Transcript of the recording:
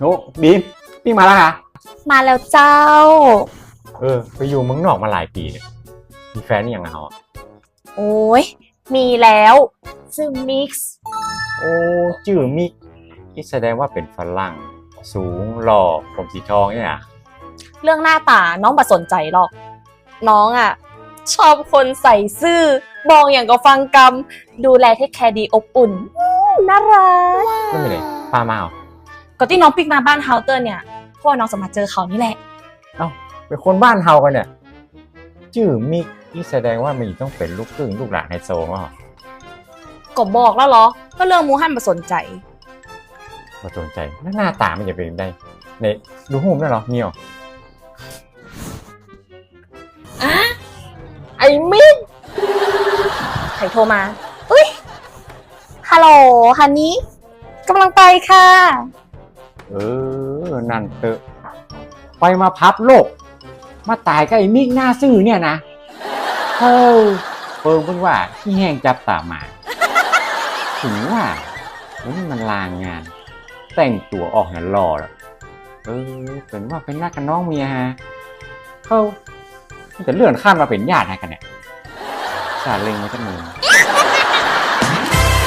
โอ้บีมพี่มาแล้วค่ะ มาแล้วเจ้า เออ ไปอยู่เมืองนอกมาหลายปีเนี่ยมีแฟนนี่ยังไงเขาอะโอ้ย มีแล้วซึ่งมิกซ์ โอ้จื่อมิกนี่แสดงว่าเป็นฝรั่ง สูงหล่อผมสีทองเนี่ยนะเรื่องหน้าตาน้องบ่สนใจหรอก น้องอะ ชอบคนใส่ซื่อมองอย่างกับฟังกำดูแลเทคแคร์ดีอบอุ่นอื้อน่ารัก ไม่เป็นไรป้ามาเหรอ ก็ที่น้องปิกมาบ้านเฮาเตอร์เนี่ยเพราะว่อน้องสามารถเจอเขานี่แหละเอ้าเป็นคนบ้านเฮากันเนี่ยจื่อมิกนี่แสดงว่ามันต้องเป็นลูกครึ่งลูกหลานไฮโซมั้งเหรอก็บอกแล้วเหรอก็เรื่องหมูฮั่นบ่สนใจมาสนใจแล้วหน้าตามันจะเป็นยังไงเนี่ยดูหูมได้เหรอมีเหรออะไอ้มิกใครโทรมา อุ้ยฮัลโหลฮันนี้กำลังไปค่ะ เออ นั่นเตอะ ไปมาพับโลก มาตายกับไอ้มิกหน้าซื่อเนี่ยนะเฮ้ยเฟิงเพิ่งว่าที่แห้งจับตามา ถึงว่าวันมันลางงาน แต่งตัวออกนี่ยหล่อแล้วเออเป็นว่าเป็นนักกันน้องเมียฮะเขามันจะเลื่อนขั้นมาเป็นญาติให้กันเนี่ยสาเล็งมาตั้งมือ